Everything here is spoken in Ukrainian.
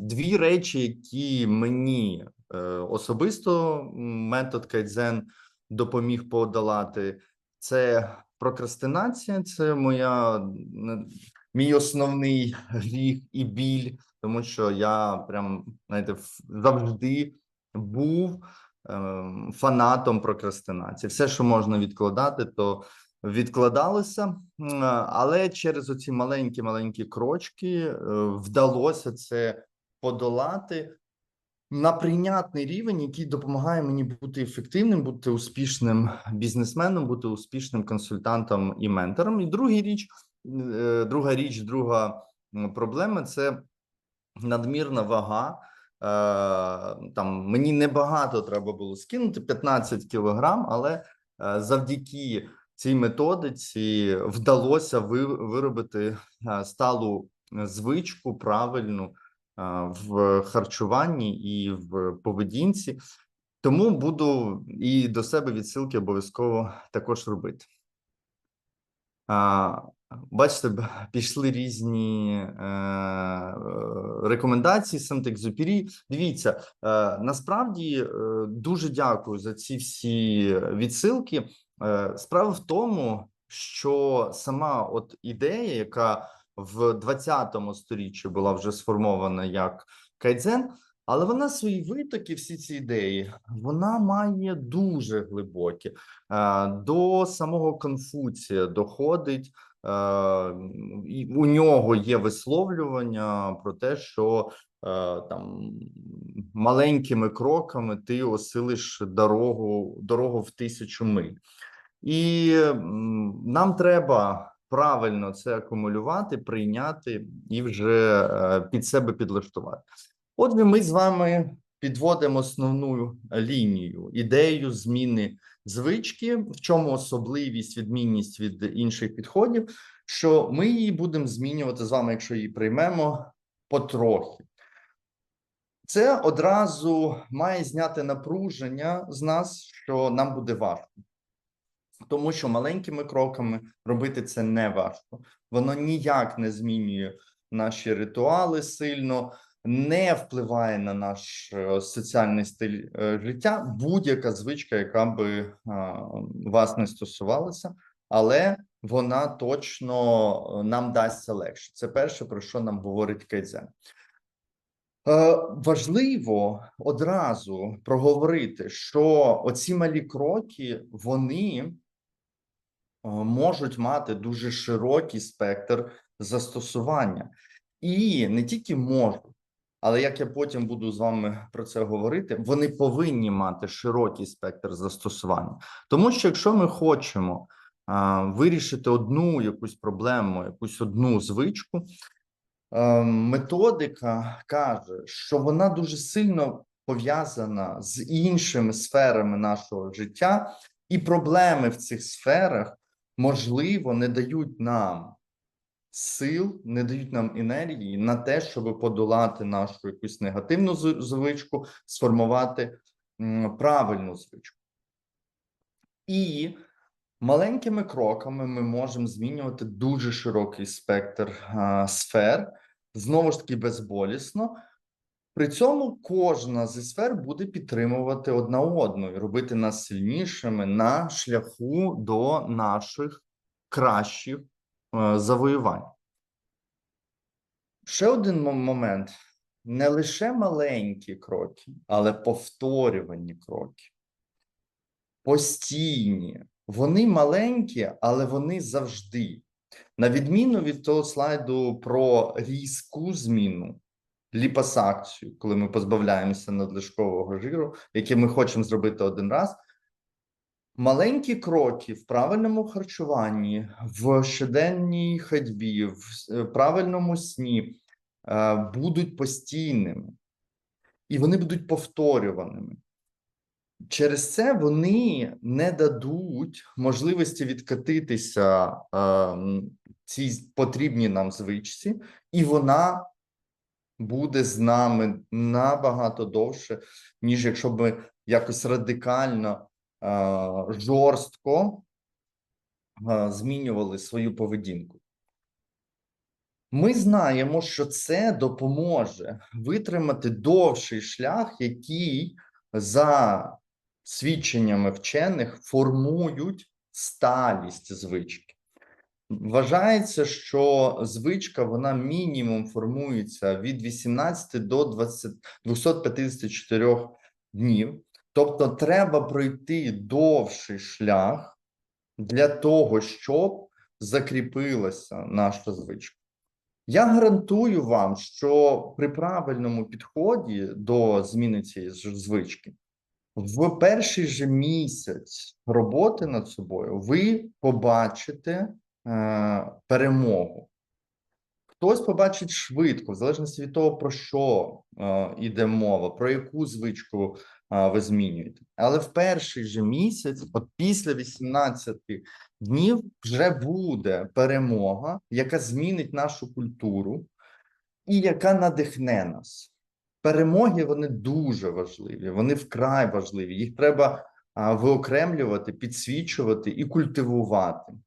Дві речі, які мені е, особисто метод Кайдзен допоміг подолати, це прокрастинація, це моя мій основний гріх і біль, тому що я прям знаєте, завжди був ем, фанатом прокрастинації. Все, що можна відкладати, то відкладалося, але через оці маленькі маленькі крочки е, вдалося це подолати на прийнятний рівень, який допомагає мені бути ефективним, бути успішним бізнесменом, бути успішним консультантом і ментором. І другий річ, е, друга річ, друга проблема це надмірна вага. Е, Там мені небагато треба було скинути 15 кілограм, але е, завдяки цій методиці вдалося ви- виробити е, сталу звичку правильну е, в харчуванні і в поведінці. Тому буду і до себе відсилки обов'язково також робити. Бачите, пішли різні е, е, рекомендації Сантекзюпері. Дивіться, е, насправді е, дуже дякую за ці всі відсилки. Е, справа в тому, що сама от ідея, яка в 20 сторіччі була вже сформована як кайдзен, але вона свої витоки, всі ці ідеї, вона має дуже глибокі. Е, До самого Конфуція доходить, е, і у нього є висловлювання про те, що там маленькими кроками ти осилиш дорогу, дорогу в тисячу миль. І нам треба правильно це акумулювати, прийняти і вже е, під себе підлаштувати. Отже, ми з вами підводимо основну лінію ідею зміни звички, в чому особливість, відмінність від інших підходів, що ми її будемо змінювати з вами, якщо її приймемо потрохи. Це одразу має зняти напруження з нас, що нам буде важко. Тому що маленькими кроками робити це не важко. Воно ніяк не змінює наші ритуали сильно, не впливає на наш е, соціальний стиль е, життя. Будь-яка звичка, яка би вас не стосувалася, але вона точно е, нам дасться легше. Це перше, про що нам говорить Кайдзен. Е, Важливо одразу проговорити, що оці малі кроки вони е, можуть мати дуже широкий спектр застосування, і не тільки можуть, але як я потім буду з вами про це говорити, вони повинні мати широкий спектр застосування. Тому що якщо ми хочемо а, вирішити одну якусь проблему, якусь одну звичку, е, методика каже, що вона дуже сильно пов'язана з іншими сферами нашого життя, і проблеми в цих сферах можливо не дають нам сил, не дають нам енергії на те, щоб подолати нашу якусь негативну звичку, сформувати правильну звичку. І маленькими кроками ми можемо змінювати дуже широкий спектр а, сфер, знову ж таки безболісно. При цьому кожна зі сфер буде підтримувати одна одну і робити нас сильнішими на шляху до наших кращих е, завоювань. Ще один момент: не лише маленькі кроки, але повторювані кроки. Постійні. Вони маленькі, але вони завжди. На відміну від того слайду про різку зміну, ліпосакцію, коли ми позбавляємося надлишкового жиру, який ми хочемо зробити один раз. Маленькі кроки в правильному харчуванні, в щоденній ходьбі, в е, правильному сні е, будуть постійними, і вони будуть повторюваними. Через це вони не дадуть можливості відкатитися е, цій потрібній нам звичці, і вона буде з нами набагато довше, ніж якщо б якось радикально, жорстко змінювали свою поведінку. Ми знаємо, що це допоможе витримати довший шлях, який за свідченнями вчених формують сталість звички. Вважається, що звичка вона мінімум формується від 18 до 20, 254 днів. Тобто, треба пройти довший шлях для того, щоб закріпилася наша звичка. Я гарантую вам, що при правильному підході до зміни цієї звички, в перший же місяць роботи над собою ви побачите перемогу. Хтось побачить швидко, в залежності від того, про що е, йде мова, про яку звичку е, ви змінюєте. Але в перший же місяць, от після 18 днів, вже буде перемога, яка змінить нашу культуру і яка надихне нас. Перемоги вони дуже важливі, вони вкрай важливі. Їх треба виокремлювати, підсвічувати і культивувати.